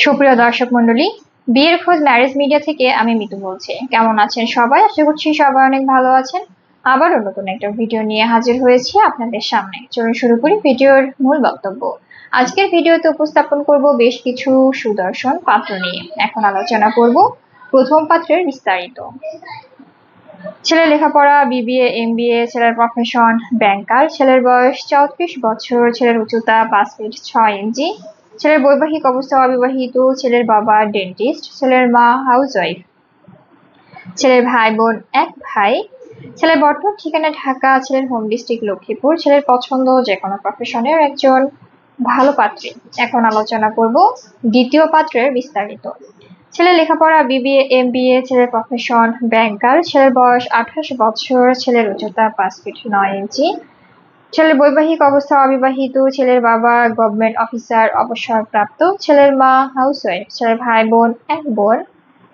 সুপ্রিয় দর্শক মন্ডলী বিয়ের খোঁজ ম্যারেজ মিডিয়া থেকে আমি মিতু বলছি। কেমন আছেন সবাই? আশা করছি সবাই অনেক ভালো আছেন। আবারও নতুন একটা ভিডিও নিয়ে হাজির হয়েছি আপনাদের সামনে। চলুন শুরু করি ভিডিওর মূল বক্তব্য। আজকের ভিডিওতে উপস্থাপন করব বেশ কিছু সুদর্শন পাত্র নিয়ে। এখন আলোচনা করব প্রথম পাত্রের বিস্তারিত। ছেলের লেখাপড়া, বিবিএ, এমবিএ, ছেলের প্রফেশন ব্যাংকার ছেলের বয়স চৌত্রিশ বছর, ছেলের উচ্চতা পাঁচ ফিট ছয় ইঞ্চি ছেলের বৈবাহিক অবস্থা অবিবাহিত, ছেলের বাবা ডেন্টিস্ট ছেলের মা হাউসওয়াইফ ছেলের ভাই বোন এক ভাই, ছেলের বর্তমান ঠিকানা ঢাকা, ছেলের হোম ডিস্ট্রিক্ট লক্ষ্মীপুর, ছেলের পছন্দ যে কোনো প্রফেশনের একজন ভালো পাত্রী। এখন আলোচনা করব দ্বিতীয় পাত্রের বিস্তারিত। ছেলের লেখাপড়া বিবিএ এম বিএ ছেলের প্রফেশন ব্যাংকার ছেলের বয়স আঠাশ বছর, ছেলের উচ্চতা পাঁচ ফিট নয় ইঞ্চি ছেলের বৈবাহিক অবস্থা অবিবাহিত, ছেলের বাবা গভর্নমেন্ট অফিসার অবসরপ্রাপ্ত, ছেলের মা হাউসওয়াইফ ছেলের ভাই বোন এক বোন,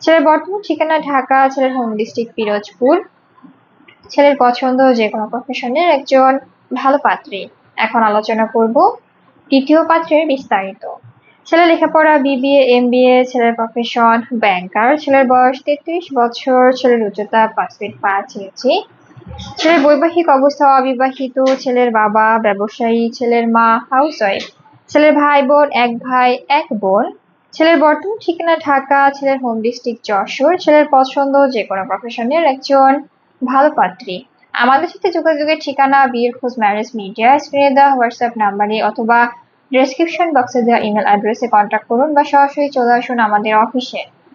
ছেলের বর্তমান ঠিকানা ঢাকা, ছেলের হোম ডিস্ট্রিক্ট পিরোজপুর, ছেলের পছন্দ যে কোনো প্রফেশনের একজন ভালো পাত্রী। এখন আলোচনা করব তৃতীয় পাত্রের বিস্তারিত। ছেলের লেখাপড়া বিবিএ এমবিএ ছেলের প্রফেশন ব্যাংকার ছেলের বয়স তেত্রিশ বছর, ছেলের উচ্চতা পাঁচ ফিট পাঁচ ইঞ্চি। ছেলের বৈবাহিক অবস্থা অবিবাহিত, ছেলের বাবা ব্যবসায়ী, ছেলের মা হাউসওয়াইফ ছেলের ভাই বোন, এক ভাই, এক বোন, ছেলের বর্তমান ঠিকানা ঢাকা, ছেলের হোম ডিস্ট্রিক্ট যশোর, ছেলের পছন্দ যে কোনো প্রফেশনের একজন ভালো পাত্রী। আমাদের সাথে যোগাযোগের ঠিকানা বিয়ের খোঁজ ম্যারেজ মিডিয়া স্ক্রিনে দেওয়া হোয়াটসঅ্যাপ নাম্বারে অথবা ডেসক্রিপশন বক্সে দেওয়া ইমেল অ্যাড্রেসে কন্ট্যাক্ট করুন বা সরাসরি চলে আসুন আমাদের অফিসে